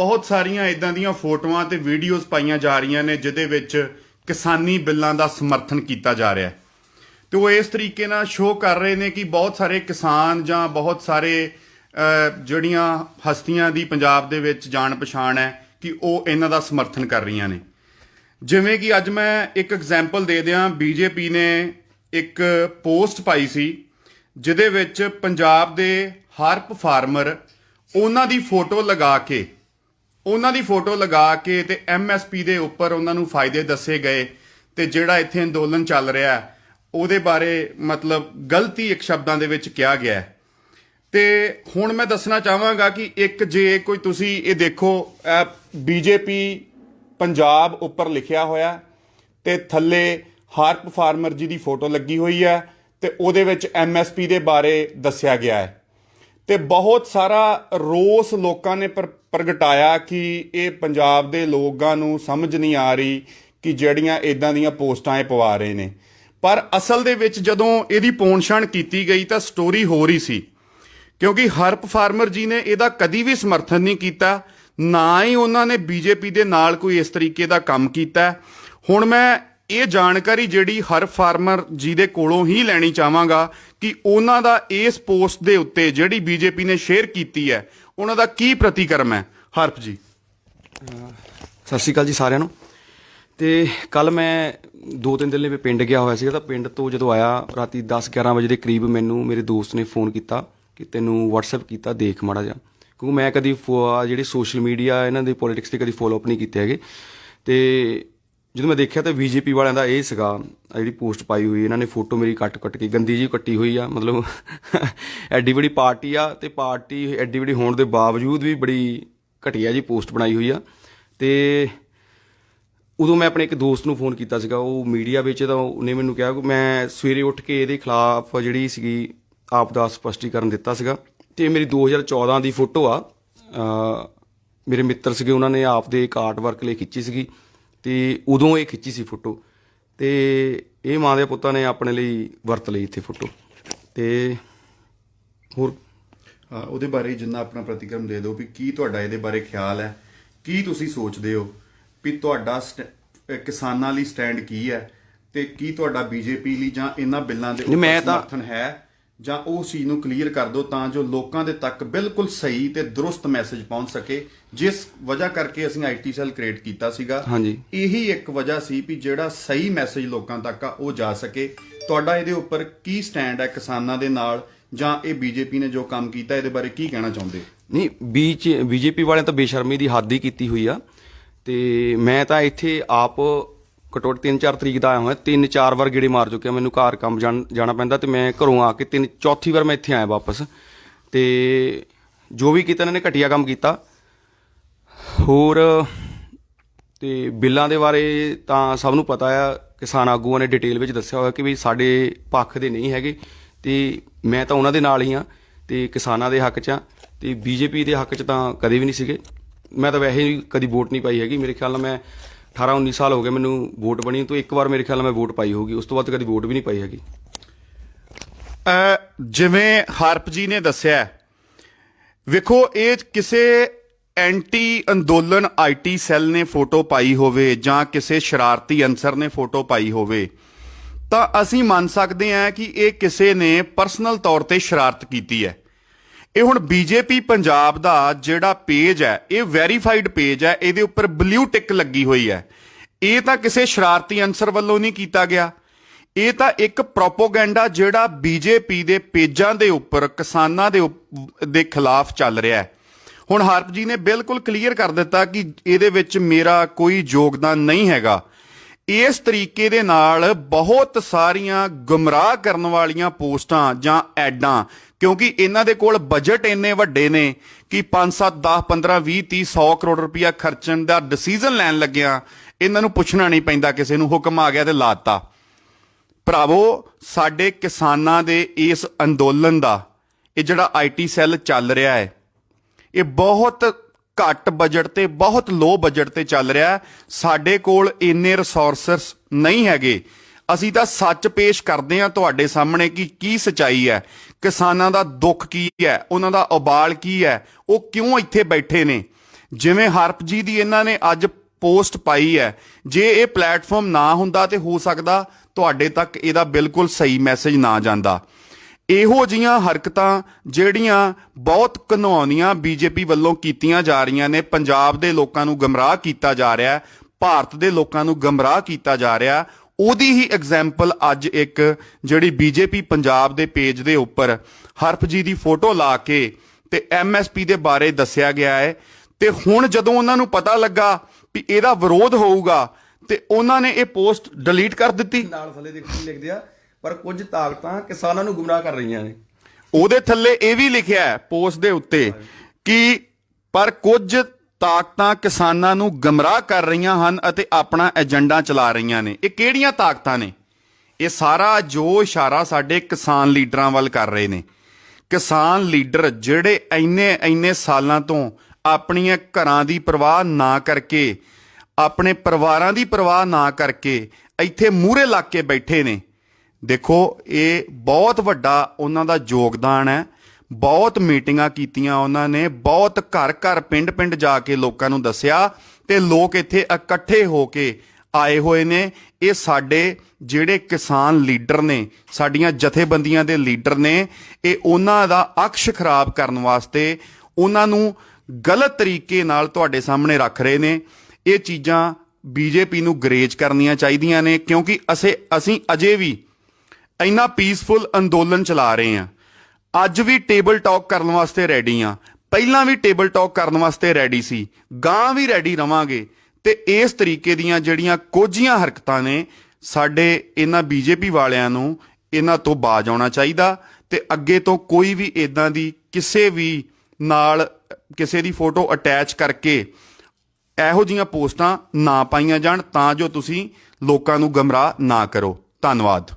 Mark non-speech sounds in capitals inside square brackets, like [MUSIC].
ਬਹੁਤ ਸਾਰੀਆਂ ਇਦਾਂ ਦੀਆਂ ਫੋਟੋਆਂ ਤੇ ਵੀਡੀਓਜ਼ ਪਾਈਆਂ ਜਾ ਰਹੀਆਂ ਨੇ ਜਿਹਦੇ ਵਿੱਚ ਕਿਸਾਨੀ ਬਿੱਲਾਂ ਦਾ ਸਮਰਥਨ ਕੀਤਾ ਜਾ ਰਿਹਾ ਹੈ। ਤੇ ਉਹ ਇਸ ਤਰੀਕੇ ਨਾਲ ਸ਼ੋਅ ਕਰ ਰਹੇ ਨੇ ਕਿ ਬਹੁਤ ਸਾਰੇ ਕਿਸਾਨ ਜਾਂ ਬਹੁਤ ਸਾਰੇ ਜਿਹੜੀਆਂ ਹਸਤੀਆਂ ਦੀ ਪੰਜਾਬ ਦੇ ਵਿੱਚ ਜਾਣ ਪਛਾਣ ਹੈ ਕਿ ਉਹ ਇਹਨਾਂ ਦਾ ਸਮਰਥਨ ਕਰ ਰਹੀਆਂ ਨੇ। ਜਿਵੇਂ ਕਿ ਅੱਜ ਮੈਂ ਇੱਕ ਐਗਜ਼ਾਮਪਲ ਦੇ ਦਿਆਂ, ਬੀਜੇਪੀ ਨੇ ਇੱਕ ਪੋਸਟ ਪਾਈ ਸੀ ਜਿਹਦੇ ਵਿੱਚ ਪੰਜਾਬ ਦੇ ਹਰਪ ਫਾਰਮਰ ਉਹਨਾਂ ਦੀ ਫੋਟੋ ਲਗਾ ਕੇ ਉਹਨਾਂ ਦੀ ਫੋਟੋ ਲਗਾ ਕੇ ਤੇ ਐਮਐਸਪੀ ਦੇ ਉੱਪਰ ਉਹਨਾਂ ਨੂੰ ਫਾਇਦੇ ਦੱਸੇ ਗਏ ਤੇ ਜਿਹੜਾ ਇੱਥੇ ਅੰਦੋਲਨ ਚੱਲ ਰਿਹਾ ਹੈ, ਉਹਦੇ ਬਾਰੇ ਮਤਲਬ ਗਲਤੀ ਇੱਕ ਸ਼ਬਦਾਂ ਦੇ ਵਿੱਚ ਕਿਹਾ ਗਿਆ ਹੈ। ਤੇ ਹੁਣ ਮੈਂ ਦੱਸਣਾ ਚਾਹਾਂਗਾ ਕਿ ਇੱਕ ਜੇ ਕੋਈ ਤੁਸੀਂ ਇਹ ਦੇਖੋ ਬੀਜੇਪੀ ਪੰਜਾਬ ਉੱਪਰ ਲਿਖਿਆ ਹੋਇਆ ਹੈ ਤੇ ਥੱਲੇ ਹਾਰਪ ਫਾਰਮਰ ਜੀ ਦੀ ਫੋਟੋ ਲੱਗੀ ਹੋਈ ਹੈ ਤੇ ਉਹਦੇ ਵਿੱਚ ਐਮਐਸਪੀ ਦੇ ਬਾਰੇ ਦੱਸਿਆ ਗਿਆ ਹੈ। ਤੇ ਬਹੁਤ ਸਾਰਾ ਰੋਸ ਲੋਕਾਂ ਨੇ ਪਰ- ਪ੍ਰਗਟਾਇਆ ਕਿ ਇਹ ਪੰਜਾਬ ਦੇ ਲੋਕਾਂ ਨੂੰ ਸਮਝ ਨਹੀਂ ਆ ਰਹੀ ਕਿ ਜਿਹੜੀਆਂ ਇਦਾਂ ਦੀਆਂ ਪੋਸਟਾਂ ਇਹ ਪਵਾ ਰਹੇ ਨੇ। ਪਰ ਅਸਲ ਦੇ ਵਿੱਚ ਜਦੋਂ ਇਹਦੀ ਪੋਣਛਾਣ ਕੀਤੀ ਗਈ ਤਾਂ ਸਟੋਰੀ ਹੋਰ ਹੀ ਸੀ। ਕਿਉਂਕਿ ਹਰਪ ਫਾਰਮਰ ਜੀ ਨੇ ਇਹਦਾ ਕਦੀ ਵੀ ਸਮਰਥਨ ਨਹੀਂ ਕੀਤਾ, ਨਾ ਹੀ ਉਹਨਾਂ ਨੇ ਬੀਜੇਪੀ ਦੇ ਨਾਲ ਕੋਈ ਇਸ ਤਰੀਕੇ ਦਾ ਕੰਮ ਕੀਤਾ। ਹੁਣ ਮੈਂ ਇਹ ਜਾਣਕਾਰੀ ਜਿਹੜੀ ਹਰਪ ਫਾਰਮਰ ਜੀ ਦੇ ਕੋਲੋਂ ਹੀ ਲੈਣੀ ਚਾਹਾਂਗਾ ਕਿ ਉਹਨਾਂ ਦਾ ਇਸ ਪੋਸਟ ਦੇ ਉੱਤੇ ਜਿਹੜੀ ਬੀਜੇਪੀ ਨੇ ਸ਼ੇਅਰ ਕੀਤੀ ਹੈ ਉਹਨਾਂ ਦਾ ਕੀ ਪ੍ਰਤੀਕਰਮ ਹੈ? ਹਰਪ ਜੀ। ਸਤਿ ਸ਼੍ਰੀ ਅਕਾਲ ਜੀ ਸਾਰਿਆਂ ਨੂੰ। ਤੇ ਕੱਲ ਮੈਂ ਦੋ ਤਿੰਨ ਦਿਨ ਲਈ ਮੈਂ ਪਿੰਡ ਗਿਆ ਹੋਇਆ ਸੀਗਾ, ਤਾਂ ਪਿੰਡ ਤੋਂ ਜਦੋਂ ਆਇਆ, ਰਾਤੀ 10 11 ਵਜੇ ਦੇ ਕਰੀਬ ਮੈਨੂੰ ਮੇਰੇ ਦੋਸਤ ਨੇ ਫੋਨ ਕੀਤਾ ਕਿ ਤੈਨੂੰ WhatsApp ਕੀਤਾ, ਦੇਖ ਮਾੜਾ ਜਿਹਾ। ਕਿਉਂਕਿ ਮੈਂ ਕਦੀ ਫੋ- ਆਹ ਜਿਹੜੇ ਸੋਸ਼ਲ ਮੀਡੀਆ ਇਹਨਾਂ ਦੇ ਪੋਲਿਟਿਕਸ ਤੇ ਕਦੀ ਫੋਲੋ ਅਪ ਨਹੀਂ ਕੀਤੇ ਹੈਗੇ। ਤੇ ਜਦੋਂ ਮੈਂ ਦੇਖਿਆ ਤਾਂ ਬੀਜੇਪੀ ਵਾਲਿਆਂ ਦਾ ਇਹ ਸੀਗਾ ਜਿਹੜੀ ਪੋਸਟ ਪਾਈ ਹੋਈ, ਇਹਨਾਂ ਨੇ ਫੋਟੋ ਮੇਰੀ ਕੱਟ ਕੱਟ ਕੇ, ਗੰਦੀ ਜੀ ਕੱਟੀ ਹੋਈ ਆ, ਮਤਲਬ [LAUGHS] ਐਡੀ ਵੱਡੀ ਪਾਰਟੀ ਆ ਤੇ ਪਾਰਟੀ ਐਡੀ ਵੱਡੀ ਹੋਣ ਦੇ ਬਾਵਜੂਦ ਵੀ ਬੜੀ ਘਟੀਆ ਜੀ ਪੋਸਟ ਬਣਾਈ ਹੋਈ ਆ। ਤੇ ਉਦੋਂ ਮੈਂ ਆਪਣੇ ਇੱਕ ਦੋਸਤ ਨੂੰ ਫੋਨ ਕੀਤਾ ਸੀਗਾ, ਉਹ ਮੀਡੀਆ ਵਿੱਚ ਤਾਂ ਉਹਨੇ ਮੈਨੂੰ ਕਿਹਾ ਕਿ ਮੈਂ ਸਵੇਰੇ ਉੱਠ ਕੇ ਇਹਦੇ ਖਿਲਾਫ ਜਿਹੜੀ ਸੀਗੀ ਆਪ ਦਾ ਸਪਸ਼ਟੀਕਰਨ ਦਿੱਤਾ ਸੀਗਾ। ਤੇ ਮੇਰੀ 2014 ਦੀ ਫੋਟੋ ਆ। ਮੇਰੇ ਮਿੱਤਰ ਸੀਗੇ, ਉਹਨਾਂ ਨੇ ਆਪ ਦੇ ਇੱਕ ਆਰਟ ਵਰਕ ਲਈ ਖਿੱਚੀ ਸੀਗੀ। ਤੇ ਉਦੋਂ ਇਹ ਖਿੱਚੀ ਸੀ ਫੋਟੋ ਤੇ ਇਹ ਮਾਂ ਦੇ ਪੁੱਤਾਂ ਨੇ ਆਪਣੇ ਲਈ ਵਰਤ ਲਈ ਇੱਥੇ ਫੋਟੋ ਤੇ ਹੋਰ ਉਹਦੇ ਬਾਰੇ ਜਿੰਨਾ ਆਪਣਾ ਪ੍ਰਤੀਕਰਮ ਦੇ ਦਿਓ ਵੀ ਕੀ ਤੁਹਾਡਾ ਇਹਦੇ ਬਾਰੇ ਖਿਆਲ ਹੈ ਕੀ ਤੁਸੀਂ ਸੋਚਦੇ ਹੋ ਵੀ ਤੁਹਾਡਾ ਕਿਸਾਨਾਂ ਲਈ ਸਟੈਂਡ ਕੀ ਹੈ ਤੇ ਕੀ ਤੁਹਾਡਾ ਬੀਜੇਪੀ ਲਈ ਜਾਂ ਇਹਨਾਂ ਬਿੱਲਾਂ ਦੇ ਸਮਰਥਨ ਹੈ? ਜਾਂ ਉਹ ਚੀਜ਼ ਨੂੰ ਕਲੀਅਰ ਕਰ ਦਿਓ ਤਾਂ ਜੋ ਲੋਕਾਂ ਦੇ ਤੱਕ ਬਿਲਕੁਲ ਸਹੀ ਤੇ ਦਰੁਸਤ ਮੈਸੇਜ ਪਹੁੰਚ ਸਕੇ ਜਿਸ ਵਜ੍ਹਾ ਕਰਕੇ ਅਸੀਂ ਆਈਟੀ ਸੈੱਲ ਕ੍ਰੀਏਟ ਕੀਤਾ ਸੀਗਾ। ਹਾਂਜੀ। ਇਹੀ ਇੱਕ ਵਜ੍ਹਾ ਸੀ ਵੀ ਜਿਹੜਾ ਸਹੀ ਮੈਸੇਜ ਲੋਕਾਂ ਤੱਕ ਆ ਉਹ ਜਾ ਸਕੇ। ਤੁਹਾਡਾ ਇਹਦੇ ਉੱਪਰ ਕੀ ਸਟੈਂਡ ਹੈ ਕਿਸਾਨਾਂ ਦੇ ਨਾਲ ਜਾਂ ਇਹ ਬੀਜੇਪੀ ਨੇ ਜੋ ਕੰਮ ਕੀਤਾ ਇਹਦੇ ਬਾਰੇ ਕੀ ਕਹਿਣਾ ਚਾਹੁੰਦੇ? ਨਹੀਂ ਬੀਜੇਪੀ ਵਾਲਿਆਂ ਤਾਂ ਬੇਸ਼ਰਮੀ ਦੀ ਹੱਦ ਹੀ ਕੀਤੀ ਹੋਈ ਆ। ਤੇ ਮੈਂ ਤਾਂ ਇੱਥੇ ਆਪ ਕਟੋਟ 3-4 ਤਰੀਕ ਦਾ ਆਇਆ ਹੋਇਆ, ਤਿੰਨ ਚਾਰ ਵਾਰ ਗੇੜੇ ਮਾਰ ਚੁੱਕਿਆ, ਮੈਨੂੰ ਘਰ ਕੰਮ ਜਾਣ- ਜਾਣਾ ਪੈਂਦਾ ਤੇ ਮੈਂ ਘਰੋਂ ਆ ਕੇ ਤਿੰਨ, ਚੌਥੀ ਵਾਰ ਮੈਂ ਇੱਥੇ ਆਇਆ ਵਾਪਸ। ਤੇ ਜੋ ਵੀ ਕੀਤਾ ਇਹਨਾਂ ਨੇ ਘਟੀਆ ਕੰਮ ਕੀਤਾ। ਹੋਰ, ਤੇ ਬਿੱਲਾਂ ਦੇ ਬਾਰੇ ਤਾਂ ਸਭ ਨੂੰ ਪਤਾ ਆ, ਕਿਸਾਨ ਆਗੂਆਂ ਨੇ ਡਿਟੇਲ ਵਿੱਚ ਦੱਸਿਆ ਹੋਇਆ ਕਿ ਵੀ ਸਾਡੇ ਪੱਖ ਦੇ ਨਹੀਂ ਹੈਗੇ। ਤੇ ਮੈਂ ਤਾਂ ਉਹਨਾਂ ਦੇ ਨਾਲ ਹੀ ਆ, ਤੇ ਕਿਸਾਨਾਂ ਦੇ ਹੱਕ 'ਚ ਆ, ਤੇ ਬੀਜੇਪੀ ਦੇ ਹੱਕ 'ਚ ਤਾਂ ਕਦੇ ਵੀ ਨਹੀਂ ਸੀਗੇ। ਮੈਂ ਤਾਂ ਵੈਸੇ ਹੀ ਕਦੀ ਵੋਟ ਨਹੀਂ ਪਾਈ ਹੈਗੀ, ਮੇਰੇ ਖਿਆਲ ਨਾਲ ਮੈਂ 18 19 ਸਾਲ ਹੋ ਗਏ ਮੈਨੂੰ ਵੋਟ ਬਣੀ, ਤੋਂ ਇੱਕ ਵਾਰ ਮੇਰੇ ਖਿਆਲ ਨਾਲ ਮੈਂ ਵੋਟ ਪਾਈ ਹੋਊਗੀ, ਉਸ ਤੋਂ ਬਾਅਦ ਕਦੀ ਵੋਟ ਵੀ ਨਹੀਂ ਪਾਈ ਹੈਗੀ। ਜਿਵੇਂ ਹਰਪ ਜੀ ਨੇ ਦੱਸਿਆ, ਵੇਖੋ, ਇਹ ਕਿਸੇ ਐਂਟੀ ਅੰਦੋਲਨ ਆਈਟੀ ਸੈੱਲ ਨੇ ਫੋਟੋ ਪਾਈ ਹੋਵੇ ਜਾਂ ਕਿਸੇ ਸ਼ਰਾਰਤੀ ਅਨਸਰ ਨੇ ਫੋਟੋ ਪਾਈ ਹੋਵੇ, ਤਾਂ ਅਸੀਂ ਮੰਨ ਸਕਦੇ ਹਾਂ ਕਿ ਇਹ ਕਿਸੇ ਨੇ ਪਰਸਨਲ ਤੌਰ ਤੇ ਸ਼ਰਾਰਤ ਕੀਤੀ ਹੈ। ਇਹ ਹੁਣ ਬੀਜੇਪੀ ਪੰਜਾਬ ਦਾ ਜਿਹੜਾ ਪੇਜ ਹੈ, ਇਹ ਵੈਰੀਫਾਈਡ ਪੇਜ ਹੈ, ਇਹਦੇ ਉੱਪਰ ਬਲੂ ਟਿਕ ਲੱਗੀ ਹੋਈ ਹੈ। ਇਹ ਤਾਂ ਕਿਸੇ ਸ਼ਰਾਰਤੀ ਅਨਸਰ ਵੱਲੋਂ ਨਹੀਂ ਕੀਤਾ ਗਿਆ। ਇਹ ਤਾਂ ਇੱਕ ਪ੍ਰੋਪੋਗੈਂਡਾ ਜਿਹੜਾ ਬੀਜੇਪੀ ਦੇ ਪੇਜਾਂ ਦੇ ਉੱਪਰ, ਕਿਸਾਨਾਂ ਦੇ ਉੱਪ- ਦੇ ਖਿਲਾਫ ਚੱਲ ਰਿਹਾ ਹੈ। ਹੁਣ ਹਰਪ ਜੀ ਨੇ ਬਿਲਕੁਲ ਕਲੀਅਰ ਕਰ ਦਿੱਤਾ ਕਿ ਇਹਦੇ ਵਿੱਚ ਮੇਰਾ ਕੋਈ ਯੋਗਦਾਨ ਨਹੀਂ ਹੈਗਾ। ਇਸ ਤਰੀਕੇ ਦੇ ਨਾਲ ਬਹੁਤ ਸਾਰੀਆਂ ਗੁੰਮਰਾਹ ਕਰਨ ਵਾਲੀਆਂ ਪੋਸਟਾਂ ਜਾਂ ਐਡਾਂ, ਕਿਉਂਕਿ ਇਹਨਾਂ ਦੇ ਕੋਲ ਬਜਟ ਇੰਨੇ ਵੱਡੇ ਨੇ ਕਿ 5 7 10 15 20 30 100 ਕਰੋੜ ਰੁਪਇਆ ਖਰਚਣ ਦਾ ਡਿਸੀਜਨ ਲੈਣ ਲੱਗਿਆ ਇਹਨਾਂ ਨੂੰ ਪੁੱਛਣਾ ਨਹੀਂ ਪੈਂਦਾ, ਕਿਸੇ ਨੂੰ ਹੁਕਮ ਆ ਗਿਆ ਤੇ ਲਾਤਾ। ਭਰਾਵੋ, ਸਾਡੇ ਕਿਸਾਨਾਂ ਦੇ ਇਸ ਅੰਦੋਲਨ ਦਾ ਇਹ ਜਿਹੜਾ ਆਈਟੀ ਸੈੱਲ ਚੱਲ ਰਿਹਾ ਹੈ, ਇਹ ਬਹੁਤ ਘੱਟ ਬਜਟ ਤੇ, ਬਹੁਤ ਲੋ ਬਜਟ ਤੇ ਚੱਲ ਰਿਹਾ ਸਾਡੇ ਕੋਲ ਇੰਨੇ ਰਿਸੋਰਸਸ ਨਹੀਂ ਹੈਗੇ। ਅਸੀਂ ਤਾਂ ਸੱਚ ਪੇਸ਼ ਕਰਦੇ ਹਾਂ ਤੁਹਾਡੇ ਸਾਹਮਣੇ ਕਿ ਕੀ ਸਚਾਈ ਹੈ। ਕਿਸਾਨਾਂ ਦਾ ਦੁੱਖ ਕੀ ਹੈ? ਉਹਨਾਂ ਦਾ ਉਬਾਲ ਕੀ ਹੈ? ਉਹ ਕਿਉਂ ਇੱਥੇ ਬੈਠੇ ਨੇ? ਜਿਵੇਂ ਹਰਪਜੀ ਦੀ ਇਹਨਾਂ ਨੇ ਅੱਜ ਪੋਸਟ ਪਾਈ ਹੈ। ਜੇ ਇਹ ਪਲੇਟਫਾਰਮ ਨਾ ਹੁੰਦਾ ਤੇ ਹੋ ਸਕਦਾ ਤੁਹਾਡੇ ਤੱਕ ਇਹਦਾ ਬਿਲਕੁਲ ਸਹੀ ਮੈਸੇਜ ਨਾ ਜਾਂਦਾ। ਇਹੋ ਜੀਆਂ ਹਰਕਤਾਂ ਜਿਹੜੀਆਂ ਬਹੁਤ ਘਨੌਨੀਆਂ ਬੀਜੇਪੀ ਵੱਲੋਂ ਕੀਤੀਆਂ ਜਾ ਰਹੀਆਂ ਨੇ, ਪੰਜਾਬ ਦੇ ਲੋਕਾਂ ਨੂੰ ਗਮਰਾਹ ਕੀਤਾ ਜਾ ਰਿਹਾ ਹੈ, ਭਾਰਤ ਦੇ ਲੋਕਾਂ ਨੂੰ ਗਮਰਾਹ ਕੀਤਾ ਜਾ ਰਿਹਾ ਉਹਦੀ ਹੀ ਐਗਜ਼ਾਮਪਲ ਅੱਜ ਇੱਕ ਜਿਹੜੀ ਬੀਜੇਪੀ ਪੰਜਾਬ ਦੇ ਪੇਜ ਦੇ ਉੱਪਰ ਹਰਪਜੀ ਦੀ ਫੋਟੋ ਲਾ ਕੇ ਤੇ ਐਮਐਸਪੀ ਦੇ ਬਾਰੇ ਦੱਸਿਆ ਗਿਆ ਹੈ। ਤੇ ਹੁਣ ਜਦੋਂ ਉਹਨਾਂ ਨੂੰ ਪਤਾ ਲੱਗਾ ਵੀ ਇਹਦਾ ਵਿਰੋਧ ਹੋਊਗਾ ਤੇ ਉਹਨਾਂ ਨੇ ਇਹ ਪੋਸਟ ਡਿਲੀਟ ਕਰ ਦਿੱਤੀ। ਨਾਲ ਥੱਲੇ ਦੇਖੋ ਲਿਖਦੇ ਆ। ਪਰ ਕੁਝ ਤਾਕਤਾਂ ਕਿਸਾਨਾਂ ਨੂੰ ਗੁੰਮਰਾਹ ਕਰ ਰਹੀਆਂ ਨੇ। ਉਹਦੇ ਥੱਲੇ ਇਹ ਵੀ ਲਿਖਿਆ ਹੈ ਪੋਸਟ ਦੇ ਉੱਤੇ ਕਿ ਪਰ ਕੁਝ ਤਾਕਤਾਂ ਕਿਸਾਨਾਂ ਨੂੰ ਗਮਰਾਹ ਕਰ ਰਹੀਆਂ ਹਨ ਅਤੇ ਆਪਣਾ ਏਜੰਡਾ ਚਲਾ ਰਹੀਆਂ ਨੇ। ਇਹ ਕਿਹੜੀਆਂ ਤਾਕਤਾਂ ਨੇ? ਇਹ ਸਾਰਾ ਜੋ ਇਸ਼ਾਰਾ ਸਾਡੇ ਕਿਸਾਨ ਲੀਡਰਾਂ ਵੱਲ ਕਰ ਰਹੇ ਨੇ। ਕਿਸਾਨ ਲੀਡਰ ਜਿਹੜੇ ਇੰਨੇ ਇੰਨੇ ਸਾਲਾਂ ਤੋਂ ਆਪਣੀਆਂ ਘਰਾਂ ਦੀ ਪਰਵਾਹ ਨਾ ਕਰਕੇ, ਆਪਣੇ ਪਰਿਵਾਰਾਂ ਦੀ ਪਰਵਾਹ ਨਾ ਕਰਕੇ ਇੱਥੇ ਮੂਹਰੇ ਲੱਗ ਕੇ ਬੈਠੇ ਨੇ ਦੇਖੋ, ਇਹ ਬਹੁਤ ਵੱਡਾ ਉਹਨਾਂ ਦਾ ਯੋਗਦਾਨ ਹੈ। ਬਹੁਤ ਮੀਟਿੰਗਾਂ ਕੀਤੀਆਂ ਉਹਨਾਂ ਨੇ, ਬਹੁਤ ਘਰ ਘਰ, ਪਿੰਡ ਪਿੰਡ ਜਾ ਕੇ ਲੋਕਾਂ ਨੂੰ ਦੱਸਿਆ ਤੇ ਲੋਕ ਇੱਥੇ ਇਕੱਠੇ ਹੋ ਕੇ ਆਏ ਹੋਏ ਨੇ। ਇਹ ਸਾਡੇ ਜਿਹੜੇ ਕਿਸਾਨ ਲੀਡਰ ਨੇ, ਸਾਡੀਆਂ ਜਥੇਬੰਦੀਆਂ ਦੇ ਲੀਡਰ ਨੇ, ਇਹ ਉਹਨਾਂ ਦਾ ਅਕਸ਼ ਖਰਾਬ ਕਰਨ ਵਾਸਤੇ ਉਹਨਾਂ ਨੂੰ ਗਲਤ ਤਰੀਕੇ ਨਾਲ ਤੁਹਾਡੇ ਸਾਹਮਣੇ ਰੱਖ ਰਹੇ ਨੇ। ਇਹ ਚੀਜ਼ਾਂ ਬੀਜੇਪੀ ਨੂੰ ਗਰੇਜ ਕਰਨੀਆਂ ਚਾਹੀਦੀਆਂ ਨੇ, ਕਿਉਂਕਿ ਅਸੀਂ ਅਸੀਂ ਅਜੇ ਵੀ ਇੰਨਾ ਪੀਸਫੁਲ ਅੰਦੋਲਨ ਚਲਾ ਰਹੇ ਹਾਂ। ਅੱਜ ਵੀ ਟੇਬਲ ਟਾਕ ਕਰਨ ਵਾਸਤੇ ਰੈਡੀ ਆ ਪਹਿਲਾਂ ਵੀ ਟੇਬਲ ਟਾਕ ਕਰਨ ਵਾਸਤੇ ਰੈਡੀ ਸੀ। ਗਾਂ ਵੀ ਰੈਡੀ ਰਵਾਂਗੇ। ਤੇ ਇਸ ਤਰੀਕੇ ਦੀਆਂ ਜਿਹੜੀਆਂ ਕੋਝੀਆਂ ਹਰਕਤਾਂ ਨੇ, ਸਾਡੇ ਇਹਨਾਂ ਬੀਜੇਪੀ ਵਾਲਿਆਂ ਨੂੰ ਇਹਨਾਂ ਤੋਂ ਬਾਜ ਆਉਣਾ ਚਾਹੀਦਾ। ਤੇ ਅੱਗੇ ਤੋਂ ਕੋਈ ਵੀ ਇਦਾਂ ਦੀ ਕਿਸੇ ਵੀ ਨਾਲ, ਕਿਸੇ ਦੀ ਫੋਟੋ ਅਟੈਚ ਕਰਕੇ ਇਹੋ ਜੀਆਂ ਪੋਸਟਾਂ ਨਾ ਪਾਈਆਂ ਜਾਣ, ਤਾਂ ਜੋ ਤੁਸੀਂ ਲੋਕਾਂ ਨੂੰ ਗਮਰਾਹ ਨਾ ਕਰੋ। ਧੰਨਵਾਦ।